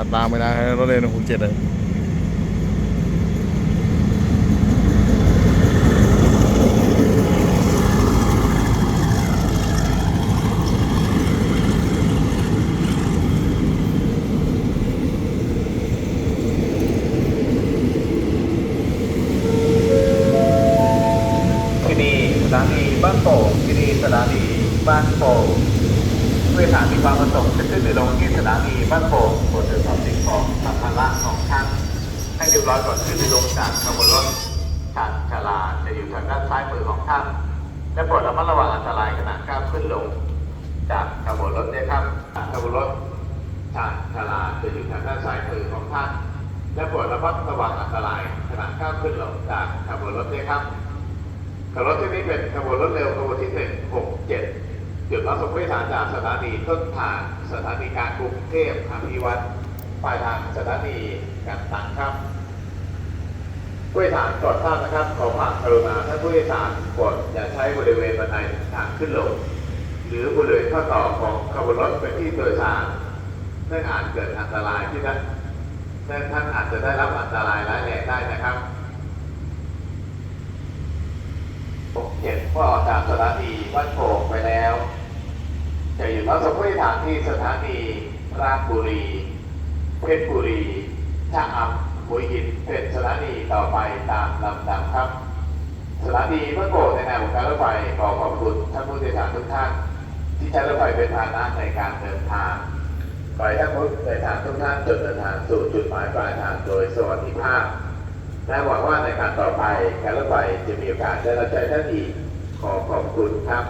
าตามไปนะรถเรนหกเจ็ดเลยที่นี่สถานีบ้านโป่งที่นี่สถานีบ้านโป่ง ผู้โดยสารมีความประสงค์จะขึ้นหรือลงที่สถานีบ้านโป่งโปรดตรวจสอบสิ่งของสัมภาระของท่านให้เรียบร้อยก่อนขึ้นหรือลงจากขบวนรถชานชาลาจะอยู่ทางด้านซ้ายมือของท่าน และโปรดระมัดระวังอันตรายขณะก้าวขึ้นลง จากขบวนรถด้วยครับขบวนรถชานชาลาจะอยู่ทางด้านซ้ายมือของท่าน และโปรดระมัดระวังอันตรายขณะก้าวขึ้นลงจากขบวนรถด้วยครับขบวนรถที่นี้เป็นขบวนรถเร็วขบวนที่หนึ่งหกเจ็ด จุดรับส่งผู้โดยสารจากสถานีต้นทางสถานีกลางกรุงเทพอภิวัตรปลายทางสถานีกันตังครับผู้โดยสารโปรดทราบนะครับ ขอความกรุณาท่านผู้โดยสารโปรดอย่าใช้บริเวณบันไดทางขึ้นลง หรือบริเวณข้อต่อของขบวนรถเป็นที่โดยสารเนื่องอาจเกิดอันตรายที่นั่นเนื่องท่านอาจจะได้รับอันตรายร้ายแรงได้นะครับผมเห็นว่าออกจากสถานีบ้านโป่งไปแล้ว จะอยู่รับส่งผู้โดยสารที่สถานีราชบุรี เพชรบุรีชะอำหัวหินเป็นสถานีต่อไปตามลำดับครับ สถานีบ้านโป่งในแนวของการรถไฟขอขอบคุณท่านผู้โดยสารทุกท่าน ที่ใช้รถไฟเป็นพาหนะในการเดินทางขอให้ท่านผู้โดยสารทุกท่านจนเดินทางสู่จุดหมายปลายทางโดยสวัสดิภาพและหวังว่าในการต่อไปการรถไฟจะมีโอกาสได้รับใช้ท่านอีกขอขอบคุณครับ